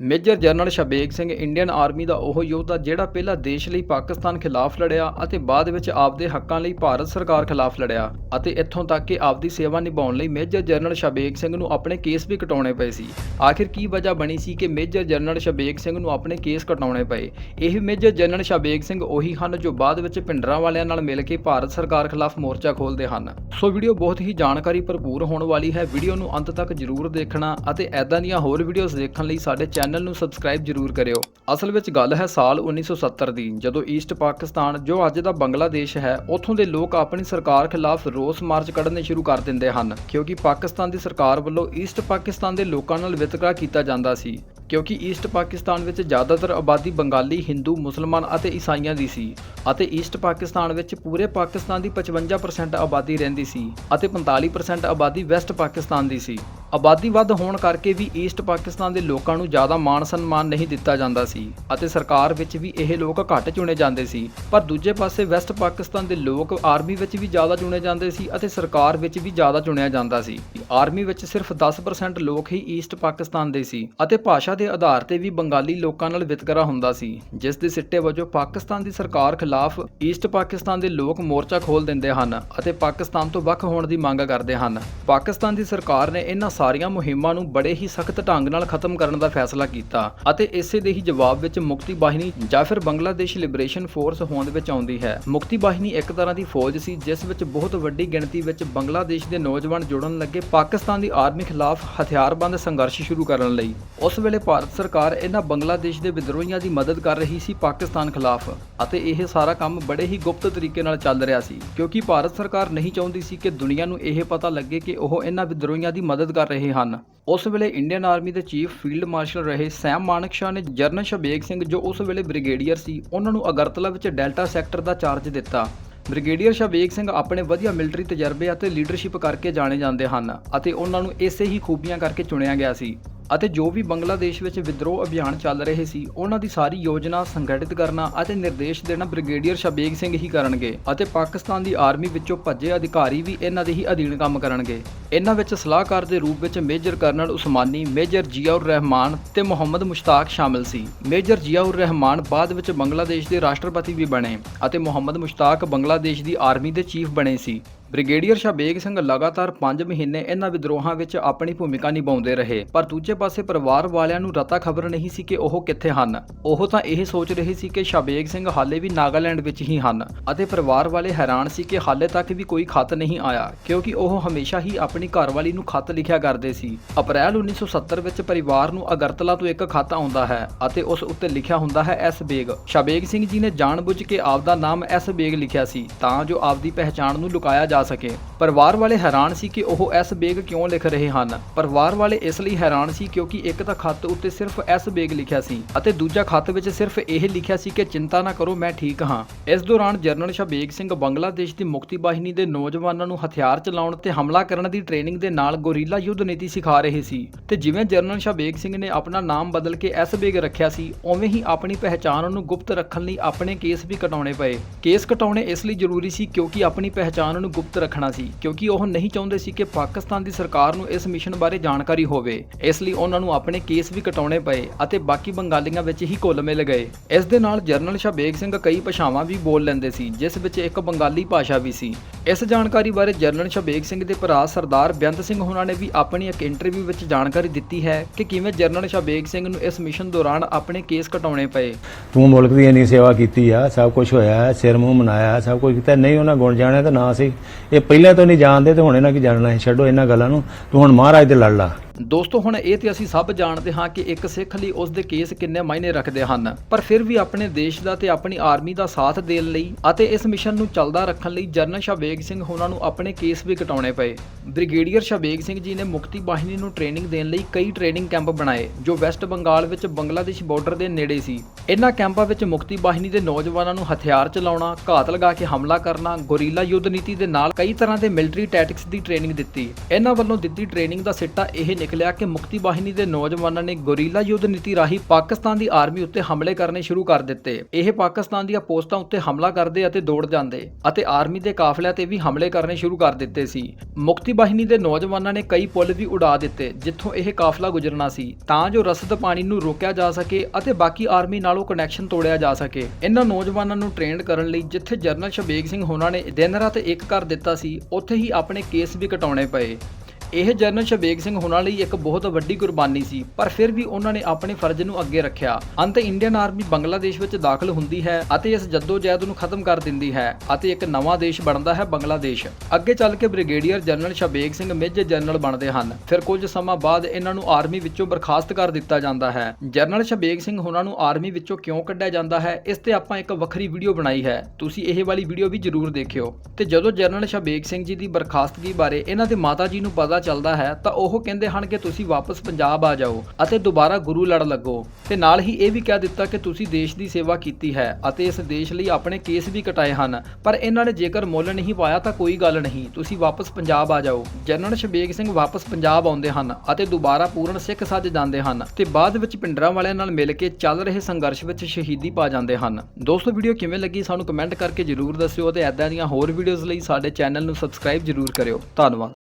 Major general Shabeg Singh Indian army ਦਾ ਉਹ ਯੋਧਾ ਜਿਹੜਾ ਪਹਿਲਾਂ ਦੇਸ਼ ਲਈ ਪਾਕਿਸਤਾਨ ਖਿਲਾਫ ਲੜਿਆ ਅਤੇ ਬਾਅਦ ਵਿੱਚ ਆਪਦੇ ਹੱਕਾਂ ਲਈ ਭਾਰਤ ਸਰਕਾਰ ਖਿਲਾਫ ਲੜਿਆ ਅਤੇ ਇੱਥੋਂ ਤੱਕ ਕਿ ਆਪਦੀ ਸੇਵਾ ਨਿਭਾਉਣ ਲਈ ਮੇਜਰ ਜਨਰਲ ਸ਼ਬੇਗ ਸਿੰਘ ਨੂੰ ਆਪਣੇ ਕੇਸ ਵੀ ਕਟਾਉਣੇ ਪਏ ਸੀ। ਆਖਿਰ ਕੀ ਵਜ੍ਹਾ ਬਣੀ ਸੀ ਕਿ ਮੇਜਰ ਜਨਰਲ ਸ਼ਬੇਗ ਸਿੰਘ ਨੂੰ ਆਪਣੇ ਕੇਸ ਕਟਾਉਣੇ ਪਏ? ਇਹ ਮੇਜਰ ਜਨਰਲ ਸ਼ਬੇਗ ਸਿੰਘ ਉਹੀ ਹਨ ਜੋ ਬਾਅਦ ਵਿੱਚ ਪਿੰਡਰਾਂ ਵਾਲਿਆਂ ਨਾਲ ਮਿਲ ਕੇ ਭਾਰਤ ਸਰਕਾਰ ਖਿਲਾਫ ਮੋਰਚਾ ਖੋਲਦੇ ਹਨ। ਸੋ ਵੀਡੀਓ ਬਹੁਤ ਹੀ ਜਾਣਕਾਰੀ ਭਰਪੂਰ ਹੋਣ ਵਾਲੀ ਹੈ। ਵੀਡੀਓ ਨੂੰ ਅੰਤ ਤੱਕ ਜ਼ਰੂਰ ਦੇਖਣਾ ਅਤੇ ਐਦਾਂ ਦੀਆਂ ਹੋਰ ਵੀਡੀਓਜ਼ ਦੇਖਣ ਲਈ ਸਾਡੇ ਚੈਨਲ ਚੈਨਲ ਨੂੰ ਸਬਸਕ੍ਰਾਈਬ ਜ਼ਰੂਰ ਕਰਿਓ। ਅਸਲ ਵਿੱਚ ਗੱਲ ਹੈ ਸਾਲ 1970 ਦੀ, ਜਦੋਂ ਈਸਟ ਪਾਕਿਸਤਾਨ, ਜੋ ਅੱਜ ਦਾ ਬੰਗਲਾਦੇਸ਼ ਹੈ, ਉੱਥੋਂ ਦੇ ਲੋਕ ਆਪਣੀ ਸਰਕਾਰ ਖਿਲਾਫ ਰੋਸ ਮਾਰਚ ਕੱਢਣੇ ਸ਼ੁਰੂ ਕਰ ਦਿੰਦੇ ਹਨ, ਕਿਉਂਕਿ ਪਾਕਿਸਤਾਨ ਦੀ ਸਰਕਾਰ ਵੱਲੋਂ ਈਸਟ ਪਾਕਿਸਤਾਨ ਦੇ ਲੋਕਾਂ ਨਾਲ ਵਿਤਕਰਾ ਕੀਤਾ ਜਾਂਦਾ ਸੀ, ਕਿਉਂਕਿ ਈਸਟ ਪਾਕਿਸਤਾਨ ਵਿੱਚ ਜ਼ਿਆਦਾਤਰ ਆਬਾਦੀ ਬੰਗਾਲੀ, ਹਿੰਦੂ, ਮੁਸਲਮਾਨ ਅਤੇ ਈਸਾਈਆਂ ਦੀ ਸੀ ਅਤੇ ਈਸਟ ਪਾਕਿਸਤਾਨ ਵਿੱਚ ਪੂਰੇ ਪਾਕਿਸਤਾਨ ਦੀ 55% ਆਬਾਦੀ ਰਹਿੰਦੀ ਸੀ ਅਤੇ 45% ਆਬਾਦੀ ਵੈਸਟ ਪਾਕਿਸਤਾਨ ਦੀ ਸੀ। ਆਬਾਦੀ ਵੱਧ ਹੋਣ ਕਰਕੇ ਵੀ ਈਸਟ ਪਾਕਿਸਤਾਨ ਦੇ ਲੋਕਾਂ ਨੂੰ ਜ਼ਿਆਦਾ ਮਾਣ ਸਨਮਾਨ ਨਹੀਂ ਦਿੱਤਾ ਜਾਂਦਾ ਸੀ ਅਤੇ ਸਰਕਾਰ ਵਿੱਚ ਵੀ ਇਹ ਲੋਕ ਘੱਟ ਚੁਣੇ ਜਾਂਦੇ ਸੀ। ਪਰ ਦੂਜੇ ਪਾਸੇ ਵੈਸਟ ਪਾਕਿਸਤਾਨ ਦੇ ਲੋਕ ਆਰਮੀ ਵਿੱਚ ਵੀ ਜ਼ਿਆਦਾ ਚੁਣੇ ਜਾਂਦੇ ਸੀ ਅਤੇ ਸਰਕਾਰ ਵਿੱਚ ਵੀ ਜ਼ਿਆਦਾ ਚੁਣਿਆ ਜਾਂਦਾ ਸੀ। ਆਰਮੀ ਵਿੱਚ ਸਿਰਫ 10% ਲੋਕ ਹੀ ਈਸਟ ਪਾਕਿਸਤਾਨ ਦੇ ਸੀ ਅਤੇ ਭਾਸ਼ਾ ਦੇ ਆਧਾਰ ਤੇ ਵੀ ਬੰਗਾਲੀ ਲੋਕਾਂ ਨਾਲ ਵਿਤਕਰਾ ਹੁੰਦਾ ਸੀ, ਜਿਸ ਦੇ ਸਿੱਟੇ ਵਜੋਂ ਪਾਕਿਸਤਾਨ ਦੀ ਸਰਕਾਰ ਖਿਲਾਫ ਈਸਟ ਪਾਕਿਸਤਾਨ ਦੇ ਲੋਕ ਮੋਰਚਾ ਖੋਲ ਦਿੰਦੇ ਹਨ ਅਤੇ ਪਾਕਿਸਤਾਨ ਤੋਂ ਵੱਖ ਹੋਣ ਦੀ ਮੰਗ ਕਰਦੇ ਹਨ। ਪਾਕਿਸਤਾਨ ਦੀ ਸਰਕਾਰ ਨੇ ਇਹਨਾਂ ਸਾਰੀਆਂ ਮੁਹਿੰਮਾਂ ਨੂੰ ਬੜੇ ਹੀ ਸਖਤ ਢੰਗ ਨਾਲ ਖਤਮ ਕਰਨ ਦਾ ਫੈਸਲਾ ਕੀਤਾ ਅਤੇ ਇਸੇ ਦੇ ਹੀ ਜਵਾਬ ਵਿੱਚ ਮੁਕਤੀ ਬਾਹਿਨੀ ਜਾਂ ਫਿਰ ਬੰਗਲਾਦੇਸ਼ ਲਿਬਰੇਸ਼ਨ ਫੋਰਸ ਹੋਂਦ ਵਿੱਚ ਆਉਂਦੀ ਹੈ। ਮੁਕਤੀ ਬਾਹਿਨੀ ਇੱਕ ਤਰ੍ਹਾਂ ਦੀ ਫੌਜ ਸੀ, ਜਿਸ ਵਿੱਚ ਬਹੁਤ ਵੱਡੀ ਗਿਣਤੀ ਵਿੱਚ ਬੰਗਲਾਦੇਸ਼ ਦੇ ਨੌਜਵਾਨ ਜੁੜਨ ਲੱਗੇ ਪਾਕਿਸਤਾਨ ਦੀ ਆਰਮੀ ਖਿਲਾਫ ਹਥਿਆਰਬੰਦ ਸੰਘਰਸ਼ ਸ਼ੁਰੂ ਕਰਨ ਲਈ। ਉਸ ਵੇਲੇ ਭਾਰਤ ਸਰਕਾਰ ਇਹਨਾਂ ਬੰਗਲਾਦੇਸ਼ ਦੇ ਵਿਦਰੋਹੀਆਂ ਦੀ ਮਦਦ ਕਰ ਰਹੀ ਸੀ ਪਾਕਿਸਤਾਨ ਖਿਲਾਫ ਅਤੇ ਇਹ ਸਾਰਾ ਕੰਮ ਬੜੇ ਹੀ ਗੁਪਤ ਤਰੀਕੇ ਨਾਲ ਚੱਲ ਰਿਹਾ ਸੀ, ਕਿਉਂਕਿ ਭਾਰਤ ਸਰਕਾਰ ਨਹੀਂ ਚਾਹੁੰਦੀ ਸੀ ਕਿ ਦੁਨੀਆ ਨੂੰ ਇਹ ਪਤਾ ਲੱਗੇ ਕਿ ਉਹ ਇਹਨਾਂ ਵਿਦਰੋਹੀਆਂ ਦੀ ਮਦਦ ਕਰ ਰਹੇ ਹਨ। ਉਸ ਵੇਲੇ ਇੰਡੀਅਨ ਆਰਮੀ ਦੇ ਚੀਫ ਫੀਲਡ ਮਾਰਸ਼ਲ ਰਹੇ ਸੈਮ ਮਾਨਕਸ਼ਾ ਨੇ ਜਰਨਲ ਸ਼ਬੇਗ ਸਿੰਘ ਜੋ ਉਸ ਵੇਲੇ ਬ੍ਰਿਗੇਡੀਅਰ ਸੀ, ਉਹਨਾਂ ਨੂੰ ਅਗਰਤਲਾ ਵਿੱਚ ਡੈਲਟਾ ਸੈਕਟਰ ਦਾ ਚਾਰਜ ਦਿੱਤਾ। ਬ੍ਰਿਗੇਡੀਅਰ ਸ਼ਬੇਗ ਸਿੰਘ ਆਪਣੇ ਵਧੀਆ ਮਿਲਟਰੀ ਤਜਰਬੇ ਅਤੇ ਲੀਡਰਸ਼ਿਪ ਕਰਕੇ ਜਾਣੇ ਜਾਂਦੇ ਹਨ ਅਤੇ ਉਹਨਾਂ ਨੂੰ ਇਸੇ ਹੀ ਖੂਬੀਆਂ ਕਰਕੇ ਚੁਣਿਆ ਗਿਆ ਸੀ। ਅਤੇ ਜੋ ਵੀ ਬੰਗਲਾਦੇਸ਼ ਵਿੱਚ ਵਿਦਰੋਹ ਅਭਿਆਨ ਚੱਲ ਰਹੇ ਸੀ, ਉਹਨਾਂ ਦੀ ਸਾਰੀ ਯੋਜਨਾ ਸੰਗਠਿਤ ਕਰਨਾ ਅਤੇ ਨਿਰਦੇਸ਼ ਦੇਣਾ ਬ੍ਰਿਗੇਡੀਅਰ ਸ਼ਬੇਗ ਸਿੰਘ ਹੀ ਕਰਨਗੇ ਅਤੇ ਪਾਕਿਸਤਾਨ ਦੀ ਆਰਮੀ ਵਿੱਚੋਂ ਭੱਜੇ ਅਧਿਕਾਰੀ ਵੀ ਇਹਨਾਂ ਦੇ ਹੀ ਅਧੀਨ ਕੰਮ ਕਰਨਗੇ। ਇਹਨਾਂ ਵਿੱਚ ਸਲਾਹਕਾਰ ਦੇ ਰੂਪ ਵਿੱਚ major colonel Osmani, major Ziaur Rahman ਤੇ ਮੁਹੰਮਦ ਮੁਸ਼ਤਾਕ ਸ਼ਾਮਿਲ ਸੀ। ਮੇਜਰ ਜ਼ਿਆਉਰ ਰਹਿਮਾਨ ਬਾਅਦ ਵਿੱਚ ਬੰਗਲਾਦੇਸ਼ ਦੇ ਰਾਸ਼ਟਰਪਤੀ ਵੀ ਬਣੇ ਅਤੇ ਮੁਹੰਮਦ ਮੁਸ਼ਤਾਕ ਬੰਗਲਾਦੇਸ਼ ਦੀ ਆਰਮੀ ਦੇ ਚੀਫ ਬਣੇ ਸੀ। ਬ੍ਰਿਗੇਡੀਅਰ ਸ਼ਬੇਗ ਸਿੰਘ ਲਗਾਤਾਰ 5 ਮਹੀਨੇ ਇਹਨਾਂ ਵਿਦਰੋਹਾਂ ਵਿੱਚ ਆਪਣੀ ਭੂਮਿਕਾ ਨਿਭਾਉਂਦੇ ਰਹੇ, ਪਰ ਦੂਜੇ ਪਾਸੇ ਪਰਿਵਾਰ ਵਾਲਿਆਂ ਨੂੰ ਰਤਾ ਖਬਰ ਨਹੀਂ ਸੀ ਕਿ ਉਹ ਕਿੱਥੇ ਹਨ। ਉਹ ਤਾਂ ਇਹ ਸੋਚ ਰਹੇ ਸੀ ਕਿ ਸ਼ਬੇਗ ਸਿੰਘ ਹਾਲੇ ਵੀ ਨਾਗਾਲੈਂਡ ਵਿੱਚ ਹੀ ਹਨ ਅਤੇ ਪਰਿਵਾਰ ਵਾਲੇ ਹੈਰਾਨ ਸੀ ਕਿ ਹਾਲੇ ਤੱਕ ਵੀ ਕੋਈ ਖਤ ਨਹੀਂ ਆਇਆ, ਕਿਉਂਕਿ ਉਹ ਹਮੇਸ਼ਾ ਹੀ ਆਪਣੀ ਘਰਵਾਲੀ ਨੂੰ ਖਤ ਲਿਖਿਆ ਕਰਦੇ ਸੀ। ਅਪ੍ਰੈਲ 1970 ਵਿੱਚ ਪਰਿਵਾਰ ਨੂੰ ਅਗਰਤਲਾ ਤੋਂ ਇੱਕ ਖਤ ਆਉਂਦਾ ਹੈ ਅਤੇ ਉਸ ਉੱਤੇ ਲਿਖਿਆ ਹੁੰਦਾ ਹੈ ਐਸ ਬੇਗ। ਸ਼ਬੇਗ ਸਿੰਘ ਜੀ ਨੇ ਜਾਣਬੁੱਝ ਕੇ ਆਪ ਦਾ ਨਾਮ ਐਸ ਬੇਗ ਲਿਖਿਆ ਸੀ, ਤਾਂ ਜੋ ਆਪਦੀ ਪਹਿਚਾਣ ਨੂੰ ਲੁਕਾਇਆ ਜਾ ਸਕੇ। ਪਰਿਵਾਰ ਵਾਲੇ ਹੈਰਾਨ ਸੀ ਕਿ ਉਹ ਐਸ ਬੇਗ ਕਿਉਂ ਲਿਖ ਰਹੇ ਹਨ। ਪਰਿਵਾਰ ਵਾਲੇ ਇਸ ਲਈ ਹੈਰਾਨ ਸੀ ਕਿਉਂਕਿ ਇੱਕ ਤਾਂ ਖੱਤ ਉੱਤੇ ਸਿਰਫ ਐਸ ਬੇਗ ਲਿਖਿਆ ਸੀ ਅਤੇ ਦੂਜਾ ਖੱਤ ਵਿੱਚ ਸਿਰਫ ਇਹ ਲਿਖਿਆ ਸੀ ਕਿ ਚਿੰਤਾ ਨਾ ਕਰੋ, ਮੈਂ ਠੀਕ ਹਾਂ। ਇਸ ਦੌਰਾਨ ਜਰਨਲ ਸ਼ਬੇਗ ਸਿੰਘ ਬੰਗਲਾਦੇਸ਼ ਦੀ ਮੁਕਤੀ ਬਾਹਿਨੀ ਦੇ ਨੌਜਵਾਨਾਂ ਨੂੰ ਹਥਿਆਰ ਚਲਾਉਣ ਤੇ ਹਮਲਾ ਕਰਨ ਦੀ ਟ੍ਰੇਨਿੰਗ ਦੇ ਨਾਲ ਗੋਰੀਲਾ ਯੁੱਧ ਨੀਤੀ ਸਿਖਾ ਰਹੇ ਸੀ ਤੇ ਜਿਵੇਂ ਜਰਨਲ ਸ਼ਬੇਗ ਸਿੰਘ ਨੇ ਆਪਣਾ ਨਾਮ ਬਦਲ ਕੇ ਐਸ ਬੇਗ ਰੱਖਿਆ ਸੀ, ਉਵੇਂ ਹੀ ਆਪਣੀ ਪਹਿਚਾਣ ਨੂੰ ਗੁਪਤ ਰੱਖਣ ਲਈ ਆਪਣੇ ਕੇਸ ਵੀ ਕਟਾਉਣੇ ਪਏ। ਕੇਸ ਕਟਾਉਣੇ ਇਸ ਲਈ ਜ਼ਰੂਰੀ ਸੀ ਕਿਉਂਕਿ ਆਪਣੀ ਪਹਿਚਾਣ ਨੂੰ ਗੁਪਤ ਰੱਖਣਾ ਸੀ, ਕਿਉਂਕਿ ਉਹ ਨਹੀਂ ਚਾਹੁੰਦੇ ਸੀ ਕਿ ਪਾਕਿਸਤਾਨ ਦੀ ਸਰਕਾਰ ਨੂੰ ਇਸ ਮਿਸ਼ਨ ਬਾਰੇ ਜਾਣਕਾਰੀ ਹੋਵੇ। ਇਸ ਲਈ ਉਹਨਾਂ ਨੂੰ ਆਪਣੇ ਕੇਸ ਵੀ ਕਟਾਉਣੇ ਪਏ ਅਤੇ ਬਾਕੀ ਬੰਗਾਲੀਆਂ ਵਿੱਚ ਹੀ ਘੁਲ ਮਿਲ ਇਸ ਦੇ ਨਾਲ ਜਰਨਲ ਸ਼ਬੇਗ ਸਿੰਘ ਕਈ ਭਾਸ਼ਾਵਾਂ ਵੀ ਬੋਲ ਲੈਂਦੇ ਸੀ, ਜਿਸ ਵਿੱਚ ਇੱਕ ਬੰਗਾਲੀ ਭਾਸ਼ਾ ਵੀ ਸੀ। ਇਸ ਜਾਣਕਾਰੀ ਬਾਰੇ ਜਰਨਲ ਸ਼ਬੇਗ ਸਿੰਘ ਦੇ ਭਰਾ ਸਰਦਾਰ ਬੇਅੰਤ ਸਿੰਘ ਹੋਣਾ ਨੇ ਵੀ ਆਪਣੀ ਇੱਕ ਇੰਟਰਵਿਊ ਵਿੱਚ ਜਾਣਕਾਰੀ ਦਿੱਤੀ ਹੈ ਕਿ ਕਿਵੇਂ ਜਰਨਲ ਸ਼ਬੇਗ ਸਿੰਘ ਨੂੰ ਇਸ ਮਿਸ਼ਨ ਦੌਰਾਨ ਆਪਣੇ ਕੇਸ ਕਟਾਉਣੇ ਪਏ। ਤੂੰ ਮੁਲਕ ਦੀ ਇੰਨੀ ਸੇਵਾ ਕੀਤੀ ਆ, ਸਭ ਕੁਝ ਹੋਇਆ, ਸਿਰ ਮੂੰਹ ਮਨਾਇਆ, ਸਭ ਕੁਝ ਕੀਤਾ, ਨਹੀਂ ਉਹਨਾਂ ਗੁਣ ਜਾਣਿਆ ਤਾਂ ਨਾ ਸੀ। ਇਹ ਪਹਿਲਾਂ ਤੋਂ ਨਹੀਂ ਜਾਣਦੇ ਤੇ ਹੁਣ ਇਹਨਾਂ ਕੀ ਜਾਣਨਾ ਹੈ? ਛੱਡੋ ਇਹਨਾਂ ਗੱਲਾਂ ਨੂੰ। ਤੂੰ ਹੁਣ ਮਹਾਰਾਜ ਦੇ ਲੜ ਲਾ। ਦੋਸਤੋ, ਹੁਣ ਇਹ ਤੇ ਅਸੀਂ ਸਭ ਜਾਣਦੇ ਹਾਂ ਕਿ ਇੱਕ ਸਿੱਖ ਲਈ ਉਸ ਦੇ ਕੇਸ ਕਿੰਨੇ ਮਾਇਨੇ ਰੱਖਦੇ ਹਨ। ਪਰ ਫਿਰ ਵੀ ਆਪਣੇ ਦੇਸ਼ ਦਾ ਤੇ ਆਪਣੀ ਆਰਮੀ ਦਾ ਸਾਥ ਦੇਣ ਲਈ ਅਤੇ ਇਸ ਮਿਸ਼ਨ ਨੂੰ ਚੱਲਦਾ ਰੱਖਣ ਲਈ ਜਰਨਲ ਸ਼ਬੇਗ ਸਿੰਘ ਉਹਨਾਂ ਨੂੰ ਆਪਣੇ ਕੇਸ ਵੀ ਕਟਾਉਣੇ ਪਏ। ਬ੍ਰਿਗੇਡੀਅਰ ਸ਼ਬੇਗ ਸਿੰਘ ਜੀ ਨੇ ਮੁਕਤੀ ਬਾਹਿਨੀ ਨੂੰ ਟ੍ਰੇਨਿੰਗ ਦੇਣ ਲਈ ਕਈ ਟ੍ਰੇਨਿੰਗ ਕੈਂਪ ਬਣਾਏ, ਜੋ ਵੈਸਟ ਬੰਗਾਲ ਵਿੱਚ ਬੰਗਲਾਦੇਸ਼ ਬਾਰਡਰ ਦੇ ਨੇੜੇ ਸੀ। ਇਹਨਾਂ ਕੈਂਪਾਂ ਵਿੱਚ ਮੁਕਤੀ ਬਾਹਿਨੀ ਦੇ ਨੌਜਵਾਨਾਂ ਨੂੰ ਹਥਿਆਰ ਚਲਾਉਣਾ, ਘਾਤ ਲਗਾ ਕੇ ਹਮਲਾ ਕਰਨਾ, ਗੋਰੀਲਾ ਯੁੱਧ ਨੀਤੀ ਦੇ ਨਾਲ ਕਈ ਤਰ੍ਹਾਂ ਦੇ ਮਿਲਟਰੀ ਟੈਟਿਕਸ ਦੀ ਟ੍ਰੇਨਿੰਗ ਦਿੱਤੀ। ਇਹਨਾਂ ਵੱਲੋਂ ਦਿੱਤੀ ਟ੍ਰੇਨਿੰਗ ਦਾ ਸਿੱਟਾ ਇਹ ਨਿਕਲ ਲਿਆ ਕਿ ਮੁਕਤੀ ਬਾਹਿਨੀ ਦੇ ਨੌਜਵਾਨਾਂ ਨੇ ਗੋਰੀਲਾ ਯੁੱਧ ਨੀਤੀ ਰਾਹੀਂ ਪਾਕਿਸਤਾਨ ਦੀ ਆਰਮੀ ਉੱਤੇ ਹਮਲੇ ਕਰਨੇ ਸ਼ੁਰੂ ਕਰ ਦਿੱਤੇ। ਇਹ ਪਾਕਿਸਤਾਨ ਦੀਆਂ ਪੋਸਟਾਂ ਉੱਤੇ ਹਮਲਾ ਕਰਦੇ ਅਤੇ ਦੌੜ ਜਾਂਦੇ ਅਤੇ ਆਰਮੀ ਦੇ ਕਾਫਲਿਆਂ ਤੇ ਵੀ ਹਮਲੇ ਕਰਨੇ ਸ਼ੁਰੂ ਕਰ ਦਿੱਤੇ ਸੀ। ਮੁਕਤੀ ਬਾਹਿਨੀ ਦੇ ਨੌਜਵਾਨਾਂ ਨੇ ਕਈ ਪੁਲ ਵੀ ਉਡਾ ਦਿੱਤੇ ਜਿੱਥੋਂ ਇਹ ਕਾਫਲਾ ਗੁਜ਼ਰਨਾ ਸੀ, ਤਾਂ ਜੋ ਰਸਦ ਪਾਣੀ ਨੂੰ ਰੋਕਿਆ ਜਾ ਸਕੇ ਅਤੇ ਬਾਕੀ ਆਰਮੀ ਨਾਲੋਂ ਕਨੈਕਸ਼ਨ ਤੋੜਿਆ ਜਾ ਸਕੇ। ਇਹਨਾਂ ਨੌਜਵਾਨਾਂ ਨੂੰ ਟ੍ਰੇਨਡ ਕਰਨ ਲਈ ਜਿੱਥੇ ਜਰਨਲ ਸ਼ਬੇਗ ਸਿੰਘ ਹੋਣਾ ਨੇ ਦਿਨ ਰਾਤ ਇੱਕ ਕਰ ਦਿੱਤਾ ਸੀ, ਉੱਥੇ ਹੀ ਆਪਣੇ ਕੇਸ ਵੀ ਕਟਾਉਣੇ ਪਏ। ਇਹ ਜਨਰਲ ਸ਼ਬੇਗ ਸਿੰਘ ਹੋਣਾ ਲਈ ਇੱਕ ਬਹੁਤ ਵੱਡੀ ਕੁਰਬਾਨੀ ਸੀ, ਪਰ ਫਿਰ ਵੀ ਉਹਨਾਂ ਨੇ ਆਪਣੇ ਫਰਜ਼ ਨੂੰ ਅੱਗੇ ਰੱਖਿਆ। ਅੰਤ ਇੰਡੀਅਨ ਆਰਮੀ ਬੰਗਲਾਦੇਸ਼ ਵਿੱਚ ਦਾਖਲ ਹੁੰਦੀ ਹੈ ਅਤੇ ਇਸ ਜੱਦੋਜਹਿਦ ਨੂੰ ਖਤਮ ਕਰ ਦਿੰਦੀ ਹੈ ਅਤੇ ਇੱਕ ਨਵਾਂ ਦੇਸ਼ ਬਣਦਾ ਹੈ ਬੰਗਲਾਦੇਸ਼। ਅੱਗੇ ਚੱਲ ਕੇ brigadier general Shabeg Singh major general ਬਣਦੇ ਹਨ। ਫਿਰ ਕੁਝ ਸਮਾਂ ਬਾਅਦ ਇਹਨਾਂ ਨੂੰ ਆਰਮੀ ਵਿੱਚੋਂ ਬਰਖਾਸਤ ਕਰ ਦਿੱਤਾ ਜਾਂਦਾ ਹੈ। ਜਨਰਲ ਸ਼ਬੇਗ ਸਿੰਘ ਹੋਣਾ ਨੂੰ ਆਰਮੀ ਵਿੱਚੋਂ ਕਿਉਂ ਕੱਢਿਆ ਜਾਂਦਾ ਹੈ, ਇਸ ਤੇ ਆਪਾਂ ਇੱਕ ਵੱਖਰੀ ਵੀਡੀਓ ਬਣਾਈ ਹੈ। ਤੁਸੀਂ ਇਹ ਵਾਲੀ ਵੀਡੀਓ ਵੀ ਜ਼ਰੂਰ ਦੇਖਿਓ। ਤੇ ਜਦੋਂ ਜਨਰਲ ਸ਼ਬੇਗ ਸਿੰਘ ਜੀ ਦੀ ਬਰਖਾਸਤਗੀ ਬਾਰੇ ਇਹਨਾਂ ਦੇ ਮਾਤਾ ਜੀ ਨੂੰ ਪਤਾ ਚੱਲਦਾ ਹੈ, ਤਾਂ ਉਹ ਕਹਿੰਦੇ ਹਨ ਕਿ ਤੁਸੀਂ ਵਾਪਸ ਪੰਜਾਬ ਆ ਜਾਓ ਅਤੇ ਦੁਬਾਰਾ ਗੁਰੂ ਲੜ ਲੱਗੋ। ਤੇ ਨਾਲ ਹੀ ਇਹ ਵੀ ਕਹਿ ਦਿੱਤਾ ਕਿ ਤੁਸੀਂ ਦੇਸ਼ ਦੀ ਸੇਵਾ ਕੀਤੀ ਹੈ ਅਤੇ ਇਸ ਦੇਸ਼ ਲਈ ਆਪਣੇ ਕੇਸ ਵੀ ਕਟਾਏ ਹਨ। ਪਰ ਇਹਨਾਂ ਨੇ ਜੇਕਰ ਮੁੱਲ ਨਹੀਂ ਪਾਇਆ ਤਾਂ ਕੋਈ ਗੱਲ ਨਹੀਂ, ਤੁਸੀਂ ਵਾਪਸ ਪੰਜਾਬ ਆ ਜਾਓ। ਜਨਰਲ ਸ਼ਬੇਗ ਸਿੰਘ ਵਾਪਸ ਪੰਜਾਬ ਆਉਂਦੇ ਹਨ ਅਤੇ ਦੁਬਾਰਾ ਪੂਰਨ ਸਿੱਖ ਸੱਜ ਜਾਂਦੇ ਹਨ ਤੇ ਬਾਅਦ ਵਿੱਚ ਪਿੰਡਰਾਂ ਵਾਲਿਆਂ ਨਾਲ ਮਿਲ ਕੇ ਚੱਲ ਰਹੇ ਸੰਘਰਸ਼ ਵਿੱਚ ਸ਼ਹੀਦੀ ਪਾ ਜਾਂਦੇ ਹਨ। ਦੋਸਤੋ, ਵੀਡੀਓ ਕਿਵੇਂ ਲੱਗੀ ਸਾਨੂੰ ਕਮੈਂਟ ਕਰਕੇ ਜਰੂਰ ਦੱਸਿਓ ਤੇ ਐਦਾਂ ਦੀਆਂ ਹੋਰ ਵੀਡੀਓਜ਼ ਲਈ ਸਾਡੇ ਚੈਨਲ ਨੂੰ ਸਬਸਕ੍ਰਾਈਬ ਜਰੂਰ ਕਰਿਓ। ਧੰਨਵਾਦ।